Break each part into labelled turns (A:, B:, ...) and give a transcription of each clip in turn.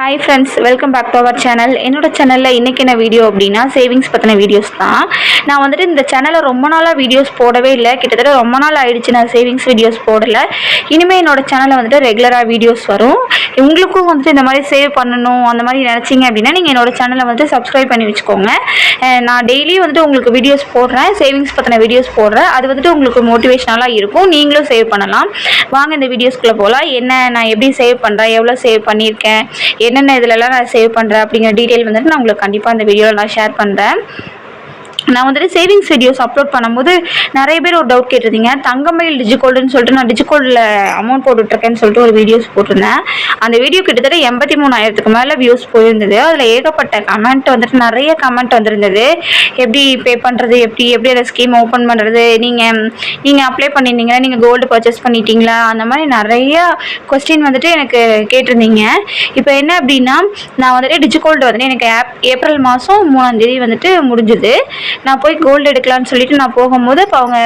A: hi friends welcome back to our channel என்னோட சேனலில் இன்றைக்கி என்ன வீடியோ அப்படின்னா சேவிங்ஸ் பற்றின வீடியோஸ் தான் நான் வந்துட்டு இந்த சேனலில் ரொம்ப நாளாக வீடியோஸ் போடவே இல்லை கிட்டத்தட்ட ரொம்ப நாள் ஆயிடுச்சு நான் சேவிங்ஸ் வீடியோஸ் போடலை இனிமேல் என்னோட சேனலில் வந்துட்டு ரெகுலராக வீடியோஸ் வரும் உங்களுக்கும் வந்துட்டு இந்த மாதிரி சேவ் பண்ணணும் அந்த மாதிரி நினச்சிங்க அப்படின்னா நீங்கள் என்னோடய சேனலை வந்துட்டு சப்ஸ்கிரைப் பண்ணி வச்சுக்கோங்க நான் டெய்லியும் வந்துட்டு உங்களுக்கு வீடியோஸ் போடுறேன் சேவிங்ஸ் பற்றின வீடியோஸ் போடுறேன் அது வந்துட்டு உங்களுக்கு மோட்டிவேஷனலாக இருக்கும் நீங்களும் சேவ் பண்ணலாம் வாங்க இந்த வீடியோஸ்க்குள்ளே போகலாம் என்ன நான் எப்படி சேவ் பண்ணுறேன் எவ்வளோ சேவ் பண்ணியிருக்கேன் என்னென்ன இதிலலாம் நான் சேவ் பண்ணுறேன் அப்படிங்கிற டீட்டெயில் வந்துட்டு நான் உங்களுக்கு கண்டிப்பாக அந்த வீடியோவில் நான் ஷேர் பண்ணுறேன் நான் வந்துட்டு சேவிங்ஸ் வீடியோஸ் அப்லோட் பண்ணும்போது நிறைய பேர் ஒரு டவுட் கேட்டிருந்தீங்க தங்கமயில் டிஜிகோல்டுன்னு சொல்லிட்டு நான் டிஜிகோல்டில் அமௌண்ட் போட்டுட்ருக்கேன்னு சொல்லிட்டு ஒரு வீடியோஸ் போட்டிருந்தேன் அந்த வீடியோ கிட்டத்தட்ட எண்பத்தி மூணாயிரத்துக்கு மேலே வியூஸ் போயிருந்தது அதில் ஏகப்பட்ட கமெண்ட் வந்துட்டு நிறைய கமெண்ட் வந்திருந்தது எப்படி பே பண்ணுறது எப்படி எப்படி அந்த ஸ்கீம் ஓப்பன் பண்ணுறது நீங்கள் நீங்கள் அப்ளை பண்ணியிருந்தீங்களா நீங்கள் கோல்டு பர்ச்சேஸ் பண்ணிட்டீங்களா அந்த மாதிரி நிறைய கொஸ்டின் வந்துட்டு எனக்கு கேட்டிருந்தீங்க இப்போ என்ன அப்படின்னா நான் வந்துட்டு டிஜிகோல்டு வந்துட்டு எனக்கு ஏப் ஏப்ரல் மாதம் மூணாந்தேதி வந்துட்டு முடிஞ்சுது நான் போய் கோல்டு எடுக்கலான்னு சொல்லிட்டு நான் போகும்போது இப்போ அவங்க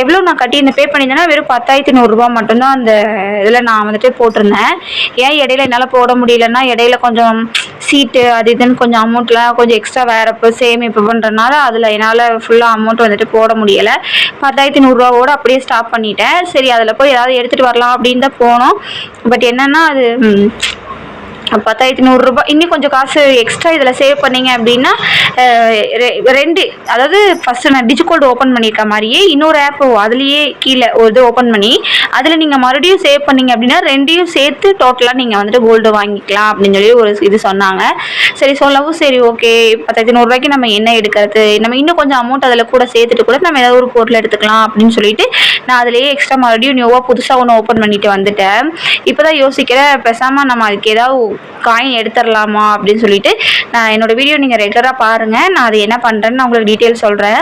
A: எவ்வளோ நான் கட்டி இந்த பே பண்ணியிருந்தேன்னா வெறும் பத்தாயிரத்தி நூறுரூவா மட்டும்தான் அந்த இதில் நான் வந்துட்டு போட்டிருந்தேன் ஏன் இடையில என்னால் போட முடியலன்னா இடையில கொஞ்சம் சீட்டு அது இதுன்னு கொஞ்சம் அமௌண்ட்லாம் கொஞ்சம் எக்ஸ்ட்ரா வேறு இப்போ சேமிப்பு பண்ணுறதுனால அதில் என்னால் ஃபுல்லாக அமௌண்ட் வந்துட்டு போட முடியலை பத்தாயிரத்தி நூறுரூவாவோடு அப்படியே ஸ்டாப் பண்ணிட்டேன் சரி அதில் போய் ஏதாவது எடுத்துகிட்டு வரலாம் அப்படின்னு தான் போனோம் பட் என்னென்னா அது பத்தாயிரத்தி நூறுரூபா இன்னும் கொஞ்சம் காசு எக்ஸ்ட்ரா இதில் சேவ் பண்ணீங்க அப்படின்னா ரெண்டு அதாவது ஃபஸ்ட்டு நான் டிஜிகோல்டு ஓப்பன் பண்ணியிருக்க மாதிரியே இன்னொரு ஆப் அதுலேயே கீழே ஒரு இது ஓப்பன் பண்ணி அதில் நீங்கள் மறுபடியும் சேவ் பண்ணீங்க அப்படின்னா ரெண்டையும் சேர்த்து டோட்டலாக நீங்கள் வந்துட்டு கோல்டு வாங்கிக்கலாம் அப்படின்னு சொல்லி ஒரு இது சொன்னாங்க சரி சொல்லவும் சரி ஓகே பத்தாயிரத்தி நூறுரூவாய்க்கு நம்ம என்ன எடுக்கிறது நம்ம இன்னும் கொஞ்சம் அமௌண்ட் அதில் கூட சேர்த்துட்டு கூட நம்ம ஏதாவது ஒரு பொருள் எடுத்துக்கலாம் அப்படின்னு சொல்லிட்டு நான் அதுலேயே எக்ஸ்ட்ரா மறுபடியும் நியூவாக புதுசாக ஒன்று ஓப்பன் பண்ணிட்டு வந்துட்டேன் இப்போ தான் யோசிக்கிறேன் பெசாமல் நம்ம அதுக்கு ஏதாவது காயின் எடுத்துடலாமா அப்படின்னு சொல்லிட்டு நான் என்னோடய வீடியோ நீங்கள் ரெகுலராக பாருங்கள் நான் அது என்ன பண்ணுறேன்னு நான் உங்களுக்கு டீட்டெயில் சொல்கிறேன்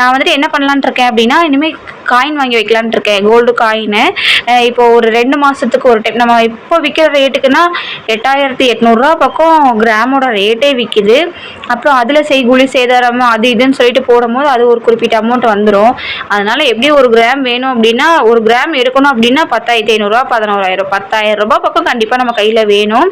A: நான் வந்துட்டு என்ன பண்ணலான்ட்டு இருக்கேன் அப்படின்னா இனிமேல் காயின் வாங்கி வைக்கலான் இருக்கேன் கோல்டு காயினு இப்போ ஒரு ரெண்டு மாதத்துக்கு ஒரு டைம் நம்ம இப்போ விற்கிற ரேட்டுக்குன்னா எட்டாயிரத்தி எட்நூறுரூவா பக்கம் கிராமோட ரேட்டே விற்கிது அப்புறம் அதில் செய்கூலி சேதாரமாக அது இதுன்னு சொல்லிட்டு போடும்போது அது ஒரு குறிப்பிட்ட அமௌண்ட் வந்துடும் அதனால் எப்படி ஒரு கிராம் வேணும் அப்படின்னா ஒரு கிராம் எடுக்கணும் அப்படின்னா பத்தாயிரத்தி ஐநூறுரூவா பதினோராயிரம் பத்தாயிரம் ரூபாய் பக்கம் கண்டிப்பாக நம்ம கையில் வேணும்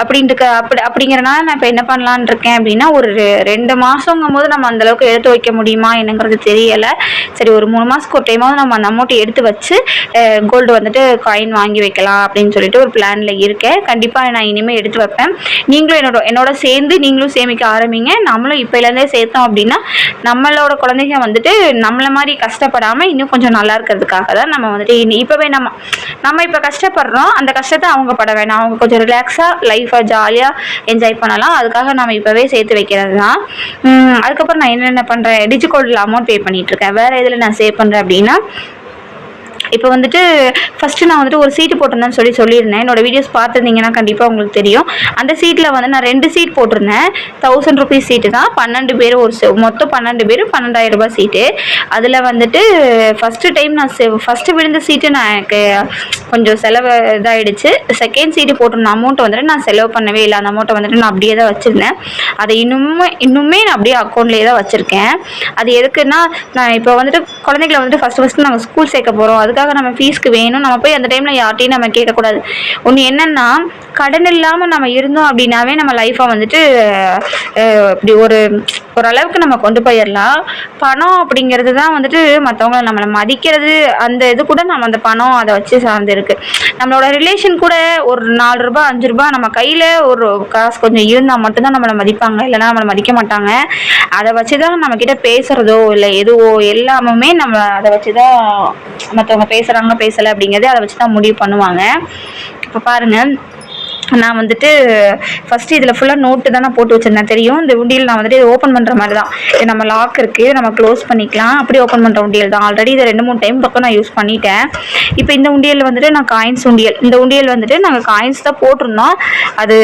A: அப்படின்ட்டு அப்படி அப்படிங்கிறனால நான் இப்போ என்ன பண்ணலான் இருக்கேன் அப்படின்னா ஒரு ரெண்டு மாதங்கும் போது நம்ம அந்தளவுக்கு எடுத்து வைக்க முடியுமா என்னங்கிறது தெரியலை சரி ஒரு மூணு மாதத்துக்கு ஒரு டைமாவது நம்ம அந்த அமௌண்ட்டை எடுத்து வச்சு கோல்டு வந்துட்டு காயின் வாங்கி வைக்கலாம் அப்படின்னு சொல்லிட்டு ஒரு பிளானில் இருக்கேன் கண்டிப்பாக நான் இனிமேல் எடுத்து வைப்பேன் நீங்களும் என்னோட என்னோட சேர்ந்து நீங்களும் சேமிக்க ஆரம்பிங்க நம்மளும் இப்போலேருந்தே சேர்த்தோம் அப்படின்னா நம்மளோட குழந்தைங்க வந்துட்டு நம்மளை மாதிரி கஷ்டப்படாமல் இன்னும் கொஞ்சம் நல்லா இருக்கிறதுக்காக தான் நம்ம வந்துட்டு இப்போவே நம்ம நம்ம இப்போ கஷ்டப்படுறோம் அந்த கஷ்டத்தை அவங்க பட வேணாம் அவங்க கொஞ்சம் ரிலாக்ஸாக லைஃபை ஜாலியாக என்ஜாய் பண்ணலாம் அதுக்காக நம்ம இப்போவே சேர்த்து வைக்கிறது தான் அதுக்கப்புறம் நான் என்னென்ன பண்ணுறேன் டிஜிகோடில் அமௌண்ட் பே பண்ணிகிட்ருக்கேன் வேறு இதில் நான் சேவ் பண்ணுறேன் அப்படின்னா இப்போ வந்துட்டு ஃபஸ்ட்டு நான் வந்துட்டு ஒரு சீட்டு போட்டிருந்தேன்னு சொல்லி சொல்லியிருந்தேன் என்னோடய வீடியோஸ் பார்த்துருந்தீங்கன்னா கண்டிப்பாக உங்களுக்கு தெரியும் அந்த சீட்டில் வந்து நான் ரெண்டு சீட் போட்டிருந்தேன் தௌசண்ட் ருபீஸ் சீட்டு தான் பன்னெண்டு பேர் ஒரு மொத்தம் பன்னெண்டு பேர் பன்னெண்டாயிரம் ரூபாய் சீட்டு அதில் வந்துட்டு ஃபஸ்ட்டு டைம் நான் ஃபஸ்ட்டு விழுந்த சீட்டு நான் எனக்கு கொஞ்சம் செலவு இதாகிடுச்சு செகண்ட் சீட்டு போட்டிருந்த அமௌண்ட்டை வந்துட்டு நான் செலவு பண்ணவே இல்லை அந்த அமௌண்ட்டை வந்துட்டு நான் அப்படியே தான் வச்சுருந்தேன் அதை இன்னுமே இன்னுமே நான் அப்படியே அக்கௌண்ட்லேயே தான் வச்சுருக்கேன் அது எதுக்குன்னா நான் இப்போ வந்துட்டு குழந்தைங்களை வந்துட்டு ஃபஸ்ட்டு ஃபஸ்ட்டு நாங்கள் ஸ்கூல் சேர்க்க போகிறோம் அதுக்காக அதுக்காக நம்ம ஃபீஸ்க்கு வேணும் நம்ம போய் அந்த டைமில் யார்ட்டையும் நம்ம கேட்கக்கூடாது ஒன்று என்னென்னா கடன் இல்லாமல் நம்ம இருந்தோம் அப்படின்னாவே நம்ம லைஃப்பை வந்துட்டு இப்படி ஒரு ஓரளவுக்கு நம்ம கொண்டு போயிடலாம் பணம் அப்படிங்கிறது தான் வந்துட்டு மற்றவங்களை நம்மளை மதிக்கிறது அந்த இது கூட நம்ம அந்த பணம் அதை வச்சு சார்ந்து இருக்கு நம்மளோட ரிலேஷன் கூட ஒரு நாலு ரூபா அஞ்சு ரூபா நம்ம கையில் ஒரு காசு கொஞ்சம் இருந்தால் மட்டும்தான் நம்மளை மதிப்பாங்க இல்லைன்னா நம்மளை மதிக்க மாட்டாங்க அதை வச்சு தான் நம்மக்கிட்ட பேசுகிறதோ இல்லை எதுவோ எல்லாமுமே நம்ம அதை வச்சு தான் மற்றவங்க பேசுகிறாங்க பேசலை அப்படிங்கிறது அதை வச்சு தான் முடிவு பண்ணுவாங்க இப்போ பாருங்கள் நான் வந்துட்டு ஃபஸ்ட்டு இதில் ஃபுல்லாக நோட்டு தான் நான் போட்டு வச்சுருந்தேன் தெரியும் இந்த உண்டியல் நான் வந்துட்டு ஓப்பன் பண்ணுற மாதிரி தான் நம்ம லாக் இருக்குது நம்ம க்ளோஸ் பண்ணிக்கலாம் அப்படி ஓப்பன் பண்ணுற உண்டியல் தான் ஆல்ரெடி இதை ரெண்டு மூணு டைம் பக்கம் நான் யூஸ் பண்ணிட்டேன் இப்போ இந்த உண்டியல் வந்துட்டு நான் காயின்ஸ் உண்டியல் இந்த உண்டியல் வந்துட்டு நாங்கள் காயின்ஸ் தான் போட்டிருந்தோம் அது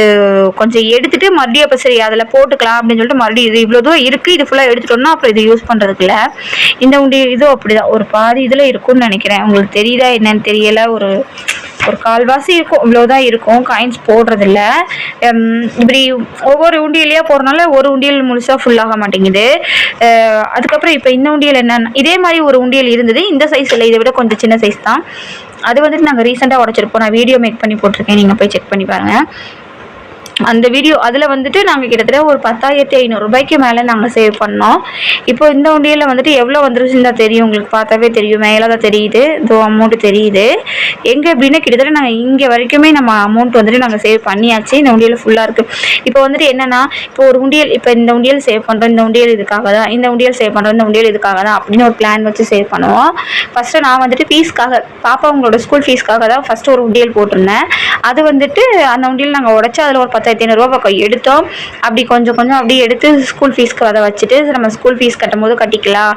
A: கொஞ்சம் எடுத்துகிட்டு மறுபடியும் அப்போ சரி அதில் போட்டுக்கலாம் அப்படின்னு சொல்லிட்டு மறுபடியும் இது இவ்வளோ தூரம் இருக்குது இது ஃபுல்லாக எடுத்துட்டோம்னா அப்புறம் இது யூஸ் பண்ணுறதுக்குல இந்த உண்டியல் இதுவும் அப்படிதான் ஒரு பாதி இதில் இருக்கும்னு நினைக்கிறேன் உங்களுக்கு தெரியுதா என்னன்னு தெரியலை ஒரு ஒரு கால்வாசி இருக்கும் இவ்வளோதான் இருக்கும் காயின்ஸ் போடுறதில்ல இப்படி ஒவ்வொரு உண்டியலையாக போகிறனால ஒரு உண்டியல் முழுசாக ஃபுல்லாக மாட்டேங்குது அதுக்கப்புறம் இப்போ இந்த உண்டியல் என்னென்ன இதே மாதிரி ஒரு உண்டியல் இருந்தது இந்த சைஸ் இல்லை இதை விட கொஞ்சம் சின்ன சைஸ் தான் அது வந்துட்டு நாங்கள் ரீசெண்டாக உடச்சிருப்போம் நான் வீடியோ மேக் பண்ணி போட்டிருக்கேன் நீங்கள் போய் செக் பண்ணி பாருங்கள் அந்த வீடியோ அதில் வந்துட்டு நாங்கள் கிட்டத்தட்ட ஒரு பத்தாயிரத்தி ஐநூறுரூபாய்க்கு மேலே நாங்கள் சேவ் பண்ணோம் இப்போ இந்த உண்டியில் வந்துட்டு எவ்வளோ வந்துருச்சுன்னு தெரியும் உங்களுக்கு பார்த்தாவே தெரியும் மேலே தான் தெரியுது இதோ அமௌண்ட்டு தெரியுது எங்கே அப்படின்னா கிட்டத்தட்ட நாங்கள் இங்கே வரைக்குமே நம்ம அமௌண்ட் வந்துட்டு நாங்கள் சேவ் பண்ணியாச்சு இந்த உண்டியில் ஃபுல்லாக இருக்குது இப்போ வந்துட்டு என்னென்னா இப்போ ஒரு உண்டியல் இப்போ இந்த உண்டியல் சேவ் பண்ணுறோம் இந்த உண்டியல் இதுக்காக தான் இந்த உண்டியல் சேவ் பண்ணுறோம் இந்த உண்டியல் இதுக்காக தான் அப்படின்னு ஒரு பிளான் வச்சு சேவ் பண்ணுவோம் ஃபஸ்ட்டு நான் வந்துட்டு ஃபீஸ்க்காக பாப்பா உங்களோட ஸ்கூல் ஃபீஸ்க்காக தான் ஃபஸ்ட்டு ஒரு உண்டியல் போட்டிருந்தேன் அது வந்துட்டு அந்த உண்டியல் நாங்கள் உடச்சி அதில் ஒரு பத்து பத்தாயிரத்தி ஐநூறுரூவா பக்கம் எடுத்தோம் அப்படி கொஞ்சம் கொஞ்சம் அப்படியே எடுத்து ஸ்கூல் ஃபீஸ்க்கு அதை வச்சுட்டு நம்ம ஸ்கூல் ஃபீஸ் கட்டும் போது கட்டிக்கலாம்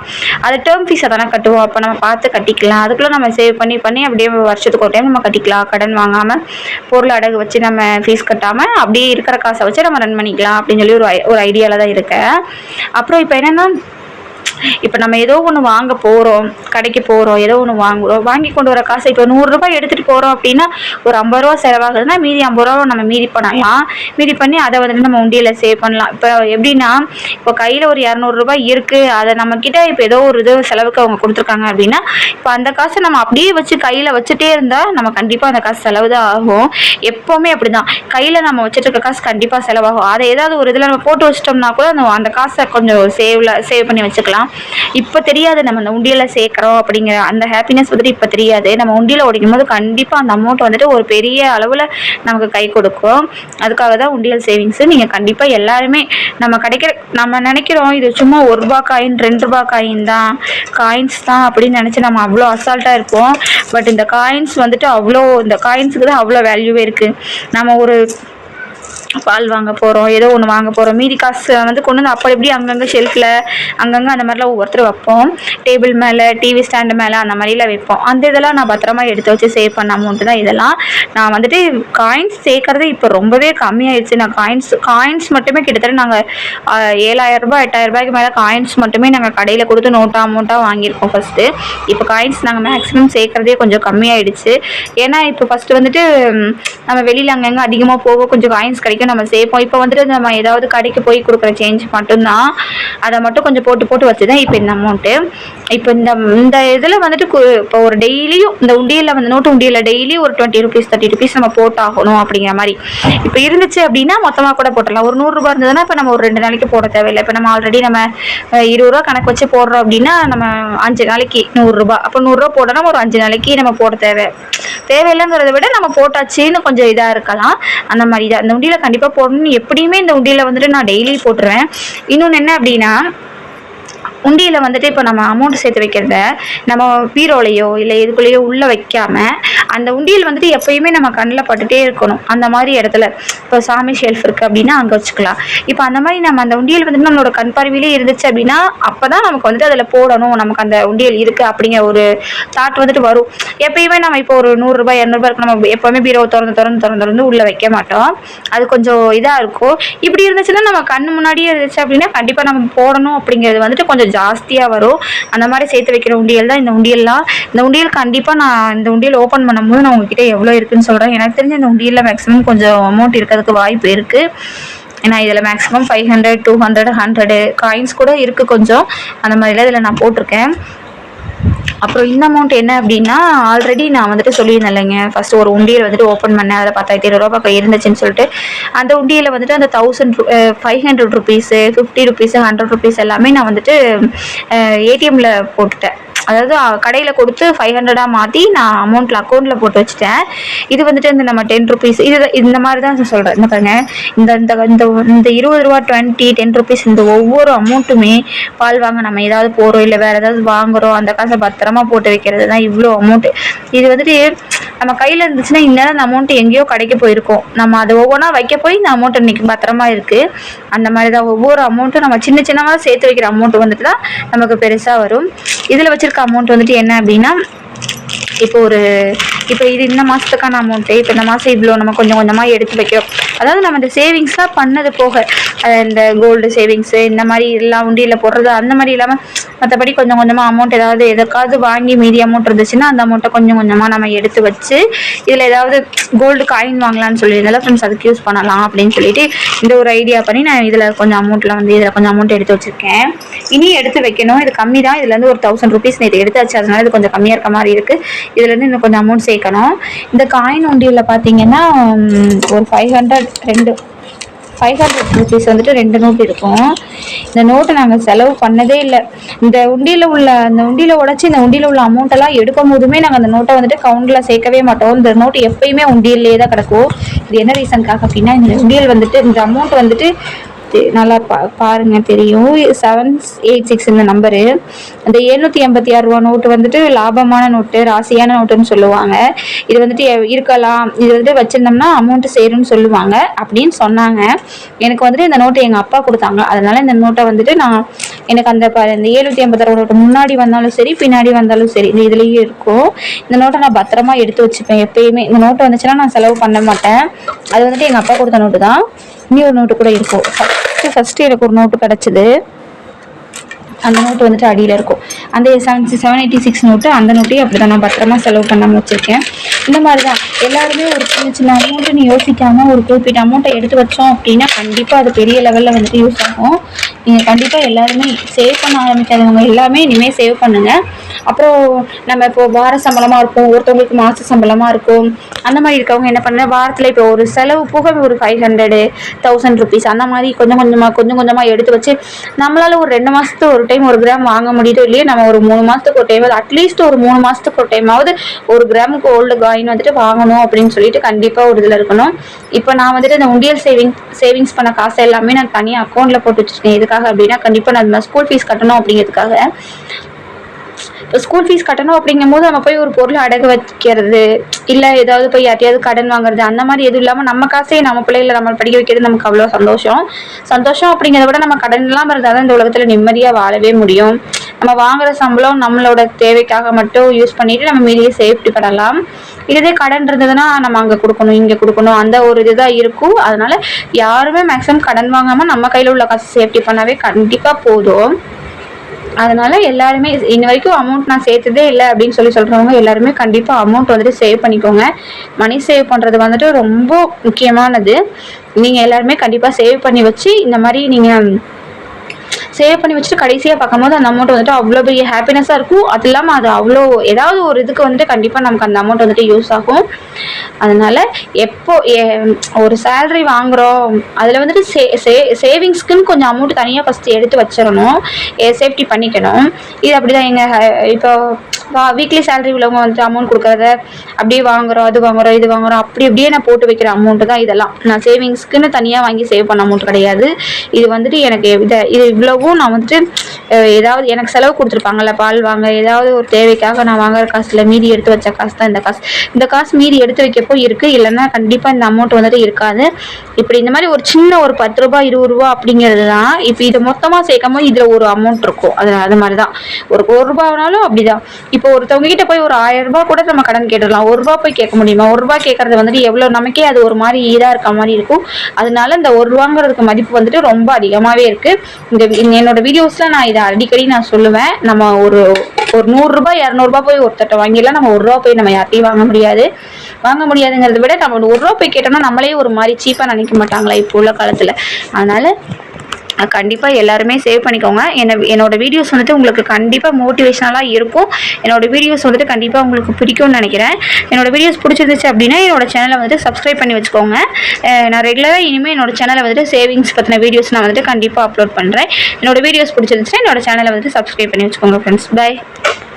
A: அது டேர்ம் ஃபீஸை தானே கட்டுவோம் அப்போ நம்ம பார்த்து கட்டிக்கலாம் அதுக்குள்ளே நம்ம சேவ் பண்ணி பண்ணி அப்படியே வருஷத்துக்கு ஒரு டைம் நம்ம கட்டிக்கலாம் கடன் வாங்காமல் பொருள் அடகு வச்சு நம்ம ஃபீஸ் கட்டாமல் அப்படியே இருக்கிற காசை வச்சு நம்ம ரன் பண்ணிக்கலாம் அப்படின்னு சொல்லி ஒரு ஒரு ஐடியாவில் தான் இருக்கேன் அப்புறம் இப்போ என்னென்னா இப்போ நம்ம ஏதோ ஒன்று வாங்க போகிறோம் கடைக்கு போகிறோம் ஏதோ ஒன்று வாங்குகிறோம் வாங்கி கொண்டு வர காசு இப்போ நூறுரூபா எடுத்துகிட்டு போகிறோம் அப்படின்னா ஒரு ஐம்பது ரூபா செலவாகுதுன்னா மீதி ஐம்பது ரூபா நம்ம மீதி பண்ணலாம் மீதி பண்ணி அதை வந்து நம்ம உண்டியில் சேவ் பண்ணலாம் இப்போ எப்படின்னா இப்போ கையில் ஒரு இரநூறுபா இருக்குது அதை நம்மக்கிட்ட இப்போ ஏதோ ஒரு இது செலவுக்கு அவங்க கொடுத்துருக்காங்க அப்படின்னா இப்போ அந்த காசை நம்ம அப்படியே வச்சு கையில் வச்சுட்டே இருந்தால் நம்ம கண்டிப்பாக அந்த காசு செலவு தான் ஆகும் எப்போவுமே அப்படி தான் கையில் நம்ம வச்சுட்டு இருக்க காசு கண்டிப்பாக செலவாகும் அதை ஏதாவது ஒரு இதில் நம்ம போட்டு வச்சிட்டோம்னா கூட அந்த அந்த காசை கொஞ்சம் சேவ்ல சேவ் பண்ணி வச்சுக்கலாம் இப்போ தெரியாது நம்ம அந்த உண்டியில் சேர்க்குறோம் அப்படிங்கிற அந்த ஹாப்பினஸ் வந்துட்டு இப்போ தெரியாது நம்ம உண்டியில் உடைக்கும் போது கண்டிப்பாக அந்த அமௌண்ட் வந்துட்டு ஒரு பெரிய அளவில் நமக்கு கை கொடுக்கும் அதுக்காக தான் உண்டியல் சேவிங்ஸு நீங்கள் கண்டிப்பாக எல்லாருமே நம்ம கிடைக்கிற நம்ம நினைக்கிறோம் இது சும்மா ஒரு ரூபா காயின் ரெண்டு ரூபா காயின் தான் காயின்ஸ் தான் அப்படின்னு நினச்சி நம்ம அவ்வளோ அசால்ட்டாக இருப்போம் பட் இந்த காயின்ஸ் வந்துட்டு அவ்வளோ இந்த காயின்ஸுக்கு தான் அவ்வளோ வேல்யூவே இருக்குது நம்ம ஒரு பால் வாங்க போகிறோம் ஏதோ ஒன்று வாங்க போகிறோம் மீதி காசு வந்து கொண்டு வந்து அப்படி எப்படி அங்கங்கே ஷெல்ஃபில் அங்கங்கே அந்த மாதிரிலாம் ஒவ்வொருத்தர் வைப்போம் டேபிள் மேலே டிவி ஸ்டாண்டு மேலே அந்த மாதிரிலாம் வைப்போம் அந்த இதெல்லாம் நான் பத்திரமா எடுத்து வச்சு சேவ் பண்ண அமௌண்ட்டு தான் இதெல்லாம் நான் வந்துட்டு காயின்ஸ் சேர்க்கறது இப்போ ரொம்பவே கம்மியாயிடுச்சு நான் காயின்ஸ் காயின்ஸ் மட்டுமே கிட்டத்தட்ட நாங்கள் எட்டாயிரம் ரூபாய்க்கு மேலே காயின்ஸ் மட்டுமே நாங்கள் கடையில் கொடுத்து நோட்டாக அமௌண்ட்டாக வாங்கியிருக்கோம் ஃபஸ்ட்டு இப்போ காயின்ஸ் நாங்கள் மேக்ஸிமம் சேர்க்குறதே கொஞ்சம் கம்மியாயிடுச்சு ஏன்னா இப்போ ஃபஸ்ட்டு வந்துட்டு நம்ம வெளியில் அங்கங்கே அதிகமாக போக கொஞ்சம் காயின்ஸ் கிடைக்கும் வரைக்கும் நம்ம சேர்ப்போம் இப்போ வந்துட்டு நம்ம ஏதாவது கடைக்கு போய் கொடுக்குற சேஞ்ச் மட்டும்தான் அதை மட்டும் கொஞ்சம் போட்டு போட்டு வச்சு தான் இப்போ இந்த அமௌண்ட்டு இப்போ இந்த இந்த இதில் வந்துட்டு இப்போ ஒரு டெய்லியும் இந்த உண்டியில் வந்து நோட்டு உண்டியில் டெய்லியும் ஒரு டுவெண்ட்டி ருபீஸ் தேர்ட்டி ருபீஸ் நம்ம போட்டாகணும் அப்படிங்கிற மாதிரி இப்போ இருந்துச்சு அப்படின்னா மொத்தமாக கூட போட்டலாம் ஒரு நூறுரூபா இருந்ததுன்னா இப்போ நம்ம ஒரு ரெண்டு நாளைக்கு போட தேவையில்லை இப்போ நம்ம ஆல்ரெடி நம்ம இருபது ரூபா கணக்கு வச்சு போடுறோம் அப்படின்னா நம்ம அஞ்சு நாளைக்கு நூறுரூபா அப்போ நூறுரூவா போடணும் ஒரு அஞ்சு நாளைக்கு நம்ம போட தேவை தேவையில்லைங்கிறத விட நம்ம போட்டாச்சுன்னு கொஞ்சம் இதாக இருக்கலாம் அந்த மாதிரி தான் அந்த உண்டியில் கண்டிப்பா போடணும் எப்படியுமே இந்த உண்டியில வந்துட்டு நான் டெய்லி போட்டுருவேன் இன்னொன்னு என்ன அப்படின்னா உண்டியில் வந்துட்டு இப்போ நம்ம அமௌண்ட் சேர்த்து வைக்கிறத நம்ம பீரோலையோ இல்லை இதுக்குள்ளேயோ உள்ளே வைக்காம அந்த உண்டியல் வந்துட்டு எப்பயுமே நம்ம கண்ணில் பட்டுகிட்டே இருக்கணும் அந்த மாதிரி இடத்துல இப்போ சாமி ஷெல்ஃப் இருக்குது அப்படின்னா அங்கே வச்சுக்கலாம் இப்போ அந்த மாதிரி நம்ம அந்த உண்டியல் வந்துட்டு நம்மளோட கண் பார்வையிலே இருந்துச்சு அப்படின்னா அப்போ தான் நமக்கு வந்துட்டு அதில் போடணும் நமக்கு அந்த உண்டியல் இருக்குது அப்படிங்கிற ஒரு தாட் வந்துட்டு வரும் எப்பயுமே நம்ம இப்போ ஒரு நூறுரூபா இரநூறுபா இருக்கு நம்ம எப்போவுமே பீரோ திறந்து திறந்து திறந்து திறந்து உள்ளே வைக்க மாட்டோம் அது கொஞ்சம் இதாக இருக்கும் இப்படி இருந்துச்சுன்னா நம்ம கண் முன்னாடியே இருந்துச்சு அப்படின்னா கண்டிப்பாக நம்ம போடணும் அப்படிங்கிறது வந்துட்டு கொஞ்சம் ஜாஸ்தியாக வரும் அந்த மாதிரி சேர்த்து வைக்கிற உண்டியல் தான் இந்த உண்டியல்லாம் இந்த உண்டியல் கண்டிப்பாக நான் இந்த உண்டியல் ஓப்பன் பண்ணும்போது நான் உங்ககிட்ட எவ்வளோ இருக்குன்னு சொல்கிறேன் எனக்கு தெரிஞ்ச இந்த உண்டியலில் மேக்ஸிமம் கொஞ்சம் அமௌண்ட் இருக்கிறதுக்கு வாய்ப்பு இருக்குது ஏன்னா இதில் maximum five hundred two hundred hundred coins கூட இருக்குது கொஞ்சம் அந்த மாதிரிலாம் இதில் நான் போட்டிருக்கேன் அப்புறம் இந்த அமௌண்ட் என்ன அப்படின்னா ஆல்ரெடி நான் வந்துட்டு இல்லைங்க ஃபர்ஸ்ட் ஒரு உண்டியில் வந்துட்டு ஓப்பன் பண்ணேன் அதில் பத்தாயிரத்தி இருபது ரூபா பக்கம் இருந்துச்சுன்னு சொல்லிட்டு அந்த உண்டியில் வந்துட்டு அந்த thousand five hundred rupees fifty rupees hundred rupees எல்லாமே நான் வந்துட்டு ஏடிஎம்மில் போட்டுட்டேன் அதாவது கடையில் கொடுத்து ஃபைவ் ஹண்ட்ரடாக மாற்றி நான் அமௌண்ட்டில் அக்கௌண்ட்டில் போட்டு வச்சுட்டேன் இது வந்துட்டு இந்த நம்ம டென் ருபீஸ் இது இந்த மாதிரி தான் சொல்கிறேன் இந்த பாருங்க இந்த இந்த இந்த இந்த இருபது ரூபா டுவெண்ட்டி டென் ருபீஸ் இந்த ஒவ்வொரு அமௌண்ட்டுமே பால் வாங்க நம்ம ஏதாவது போகிறோம் இல்லை வேறு ஏதாவது வாங்குகிறோம் அந்த காசை பத்திரமா போட்டு வைக்கிறது தான் இவ்வளோ அமௌண்ட்டு இது வந்துட்டு நம்ம கையில் இருந்துச்சுன்னா இந்நேரம் அந்த அமௌண்ட்டு எங்கேயோ கடைக்கு போயிருக்கோம் நம்ம அது ஒவ்வொன்றா வைக்க போய் இந்த அமௌண்ட் இன்றைக்கி பத்திரமா இருக்குது அந்த மாதிரி தான் ஒவ்வொரு அமௌண்ட்டும் நம்ம சின்ன சின்னமாக சேர்த்து வைக்கிற அமௌண்ட் வந்துட்டு தான் நமக்கு பெருசாக வரும் இதில் வச்சு இருக்க அமௌண்ட் வந்துட்டு என்ன அப்படின்னா இப்போ ஒரு இப்போ இது இந்த மாதத்துக்கான அமௌண்ட்டு இப்போ இந்த மாதம் இவ்வளோ நம்ம கொஞ்சம் கொஞ்சமாக எடுத்து வைக்கிறோம் அதாவது நம்ம இந்த சேவிங்ஸ்லாம் பண்ணது போக இந்த கோல்டு சேவிங்ஸு இந்த மாதிரி எல்லாம் உண்டியில் போடுறது அந்த மாதிரி இல்லாமல் மற்றபடி கொஞ்சம் கொஞ்சமாக அமௌண்ட் ஏதாவது எதுக்காவது வாங்கி மீதி அமௌண்ட் இருந்துச்சுன்னா அந்த அமௌண்ட்டை கொஞ்சம் கொஞ்சமாக நம்ம எடுத்து வச்சு இதில் ஏதாவது கோல்டு காயின் வாங்கலாம்னு சொல்லி இதெல்லாம் ஃப்ரெண்ட்ஸ் அதுக்கு யூஸ் பண்ணலாம் அப்படின்னு சொல்லிட்டு இந்த ஒரு ஐடியா பண்ணி நான் இதில் கொஞ்சம் அமௌண்ட்டில் வந்து இதில் கொஞ்சம் அமௌண்ட் எடுத்து வச்சுருக்கேன் இனி எடுத்து வைக்கணும் இது கம்மி தான் இதுலேருந்து ஒரு தௌசண்ட் ருபீஸ் நேற்று வச்சு அதனால இது கொஞ்சம் கம்மியாக இருக்க மாதிரி இருக்குது இதுலேருந்து இன்னும் கொஞ்சம் அமௌண்ட் சேர்க்கணும் இந்த காயின் உண்டியில் பார்த்தீங்கன்னா ஒரு ஃபைவ் ஹண்ட்ரட் ரெண்டு ஃபைவ் ஹண்ட்ரட் ருபீஸ் வந்துட்டு ரெண்டு நோட்டு இருக்கும் இந்த நோட்டை நாங்கள் செலவு பண்ணதே இல்லை இந்த உண்டியில் உள்ள அந்த உண்டியில் உடச்சி இந்த உண்டியில் உள்ள அமௌண்ட்டெல்லாம் எடுக்கும் போதுமே நாங்கள் அந்த நோட்டை வந்துட்டு கவுண்டில் சேர்க்கவே மாட்டோம் இந்த நோட்டு எப்பயுமே உண்டியிலே தான் கிடக்கும் இது என்ன ரீசன்காக அப்படின்னா இந்த உண்டியல் வந்துட்டு இந்த அமௌண்ட் வந்துட்டு நல்லா பா பாருங்கள் தெரியும் செவன் எயிட் சிக்ஸ் இந்த நம்பரு இந்த எழுநூற்றி எண்பத்தி ஆறு ரூபா நோட்டு வந்துட்டு லாபமான நோட்டு ராசியான நோட்டுன்னு சொல்லுவாங்க இது வந்துட்டு இருக்கலாம் இது வந்துட்டு வச்சுருந்தோம்னா அமௌண்ட்டு சேரும்னு சொல்லுவாங்க அப்படின்னு சொன்னாங்க எனக்கு வந்துட்டு இந்த நோட்டு எங்கள் அப்பா கொடுத்தாங்க அதனால் இந்த நோட்டை வந்துட்டு நான் எனக்கு அந்த இந்த எழுநூற்றி எண்பத்தி ஆறு நோட்டு முன்னாடி வந்தாலும் சரி பின்னாடி வந்தாலும் சரி இந்த இதுலேயும் இருக்கும் இந்த நோட்டை நான் பத்திரமா எடுத்து வச்சுப்பேன் எப்பயுமே இந்த நோட்டு வந்துச்சுன்னா நான் செலவு பண்ண மாட்டேன் அது வந்துட்டு எங்கள் அப்பா கொடுத்த நோட்டு தான் இன்னொரு நோட்டு கூட இருக்கும் ஃபஸ்ட்டு ஃபஸ்ட்டு எனக்கு ஒரு நோட்டு கிடச்சிது அந்த நோட்டு வந்துட்டு அடியில் இருக்கும் அந்த seven seven eighty six note அந்த நோட்டையும் அப்படி தான் நான் பத்திரமா செலவு பண்ணாமல் வச்சுருக்கேன் இந்த மாதிரி தான் எல்லாருமே ஒரு சின்ன சின்ன அமௌண்ட்டு நீ யோசிக்காமல் ஒரு குறிப்பிட்ட அமௌண்ட்டை எடுத்து வச்சோம் அப்படின்னா கண்டிப்பாக அது பெரிய லெவலில் வந்துட்டு யூஸ் ஆகும் நீங்கள் கண்டிப்பாக எல்லாருமே சேவ் பண்ண ஆரம்பிக்காதவங்க எல்லாமே இனிமேல் சேவ் பண்ணுங்கள் அப்புறம் நம்ம இப்போ வார சம்பளமாக இருக்கும் ஒருத்தவங்களுக்கு மாத சம்பளமாக இருக்கும் அந்த மாதிரி இருக்கவங்க என்ன பண்ண வாரத்தில் இப்போ ஒரு செலவு போக ஒரு ஃபைவ் ஹண்ட்ரடு தௌசண்ட் ருபீஸ் அந்த மாதிரி கொஞ்சம் கொஞ்சமாக கொஞ்சம் கொஞ்சமாக எடுத்து வச்சு நம்மளால் ஒரு ரெண்டு மாதத்துக்கு ஒரு டைம் ஒரு கிராம் வாங்க முடியுதோ இல்லையே நம்ம ஒரு மூணு மாதத்துக்கு ஒரு டைம் அட்லீஸ்ட் ஒரு மூணு மாதத்துக்கு ஒரு டைமாவது ஒரு கிராம் கோல்டு காயின் வந்துட்டு வாங்கணும் அப்படின்னு சொல்லிட்டு கண்டிப்பாக ஒரு இதில் இருக்கணும் இப்போ நான் வந்துட்டு இந்த உண்டியல் சேவிங் சேவிங்ஸ் பண்ண காசு எல்லாமே நான் தனியாக அக்கௌண்ட்டில் போட்டு வச்சுருக்கேன் எதுக்காக அப்படின்னா கண்டிப்பாக நான் ஸ்கூல் ஃபீஸ் கட்டணும் அப்படிங்கிறதுக்காக ஸ்கூல் ஃபீஸ் கட்டணும் அப்படிங்கும் போது நம்ம போய் ஒரு பொருளை அடகு வைக்கிறது இல்லை ஏதாவது போய் யார்ட்டையாவது கடன் வாங்குறது அந்த மாதிரி எதுவும் இல்லாமல் நம்ம காசையே நம்ம பிள்ளைகளை நம்ம படிக்க வைக்கிறது நமக்கு அவ்வளோ சந்தோஷம் சந்தோஷம் அப்படிங்கிறத விட நம்ம கடன் இல்லாமல் இருந்தால் தான் இந்த உலகத்தில் நிம்மதியாக வாழவே முடியும் நம்ம வாங்குற சம்பளம் நம்மளோட தேவைக்காக மட்டும் யூஸ் பண்ணிட்டு நம்ம மீதியை சேஃப்டி பண்ணலாம் இதே கடன் இருந்ததுன்னா நம்ம அங்கே கொடுக்கணும் இங்கே கொடுக்கணும் அந்த ஒரு இதுதான் இருக்கும் அதனால யாருமே மேக்ஸிமம் கடன் வாங்காமல் நம்ம கையில் உள்ள காசு சேஃப்டி பண்ணாவே கண்டிப்பாக போதும் அதனால எல்லாருமே இன்ன வரைக்கும் அமௌண்ட் நான் சேர்த்ததே இல்லை அப்படின்னு சொல்லி சொல்கிறவங்க எல்லாருமே கண்டிப்பாக அமௌண்ட் வந்துட்டு சேவ் பண்ணிக்கோங்க மணி சேவ் பண்ணுறது வந்துட்டு ரொம்ப முக்கியமானது நீங்கள் எல்லாருமே கண்டிப்பாக சேவ் பண்ணி வச்சு இந்த மாதிரி நீங்கள் சேவ் பண்ணி வச்சுட்டு கடைசியாக பார்க்கும்போது அந்த அமௌண்ட் வந்துட்டு அவ்வளோ பெரிய ஹாப்பினஸாக இருக்கும் அது இல்லாமல் அது அவ்வளோ ஏதாவது ஒரு இதுக்கு வந்துட்டு கண்டிப்பாக நமக்கு அந்த அமௌண்ட் வந்துட்டு யூஸ் ஆகும் அதனால் எப்போ ஒரு சேலரி வாங்குகிறோம் அதில் வந்துட்டு சே சே சேவிங்ஸ்க்குன்னு கொஞ்சம் அமௌண்ட் தனியாக ஃபஸ்ட்டு எடுத்து வச்சிடணும் சேஃப்டி பண்ணிக்கணும் இது அப்படி தான் எங்கள் இப்போ வீக்லி சேலரி உள்ளவங்க வந்துட்டு அமௌண்ட் கொடுக்குறத அப்படியே வாங்குகிறோம் அது வாங்குகிறோம் இது வாங்குகிறோம் அப்படி அப்படியே நான் போட்டு வைக்கிற அமௌண்ட்டு தான் இதெல்லாம் நான் சேவிங்ஸ்க்குன்னு தனியாக வாங்கி சேவ் பண்ண அமௌண்ட் கிடையாது இது வந்துட்டு எனக்கு இதை இது இவ்வளவும் அதுவும் நான் வந்துட்டு ஏதாவது எனக்கு செலவு கொடுத்துருப்பாங்கல்ல பால் வாங்க ஏதாவது ஒரு தேவைக்காக நான் வாங்குற காசுல மீதி எடுத்து வச்ச காசு தான் இந்த காசு இந்த காசு மீதி எடுத்து வைக்கப்போ இருக்குது இல்லைன்னா கண்டிப்பாக இந்த அமௌண்ட் வந்துட்டு இருக்காது இப்படி இந்த மாதிரி ஒரு சின்ன ஒரு பத்து ரூபா இருபது ரூபா அப்படிங்கிறது தான் இப்போ இதை மொத்தமாக சேர்க்கும் போது இதில் ஒரு அமௌண்ட் இருக்கும் அது அது மாதிரி தான் ஒரு ஒரு ரூபானாலும் அப்படிதான் இப்போ ஒருத்தவங்க கிட்ட போய் ஒரு ஆயிரம் ரூபாய் கூட நம்ம கடன் கேட்டுடலாம் ஒரு ரூபா போய் கேட்க முடியுமா ஒரு ரூபா கேட்கறது வந்துட்டு எவ்வளோ நமக்கே அது ஒரு மாதிரி இதாக இருக்க மாதிரி இருக்கும் அதனால இந்த ஒரு ரூபாங்கிறதுக்கு மதிப்பு வந்துட்டு ரொம்ப அதிகமாகவே இருக்குது இந்த என்னோட வீடியோஸ்ல நான் இதை அடிக்கடி நான் சொல்லுவேன் நம்ம ஒரு ஒரு நூறுரூபா இரநூறுபா போய் ஒருத்தட்ட வாங்கிடலாம் நம்ம ஒரு ரூபா போய் நம்ம யார்ட்டையும் வாங்க முடியாது வாங்க முடியாதுங்கிறத விட நம்ம ஒரு ரூபா போய் கேட்டோம்னா நம்மளே ஒரு மாதிரி சீப்பாக நினைக்க மாட்டாங்களா இப்போ உள்ள காலத்தில் அதனால கண்டிப்பாக எல்லாருமே சேவ் பண்ணிக்கோங்க என்ன என்னோட வீடியோஸ் வந்துட்டு உங்களுக்கு கண்டிப்பாக மோட்டிவேஷனலாக இருக்கும் என்னோட வீடியோஸ் வந்துட்டு கண்டிப்பாக உங்களுக்கு பிடிக்கும்னு நினைக்கிறேன் என்னோட வீடியோஸ் பிடிச்சிருந்துச்சு அப்படின்னா என்னோட சேனலை வந்துட்டு சப்ஸ்கிரைப் பண்ணி வச்சுக்கோங்க நான் ரெகுலராக இனிமேல் என்னோட சேனலை வந்துட்டு சேவிங்ஸ் பற்றின வீடியோஸ் நான் வந்துட்டு கண்டிப்பாக அப்லோட் பண்ணுறேன் என்னோட வீடியோஸ் பிடிச்சிருந்துச்சுன்னா என்னோட சேனலை வந்துட்டு சப்ஸ்கிரைப் பண்ணி வச்சுக்கோங்க ஃப்ரெண்ட்ஸ் பாய்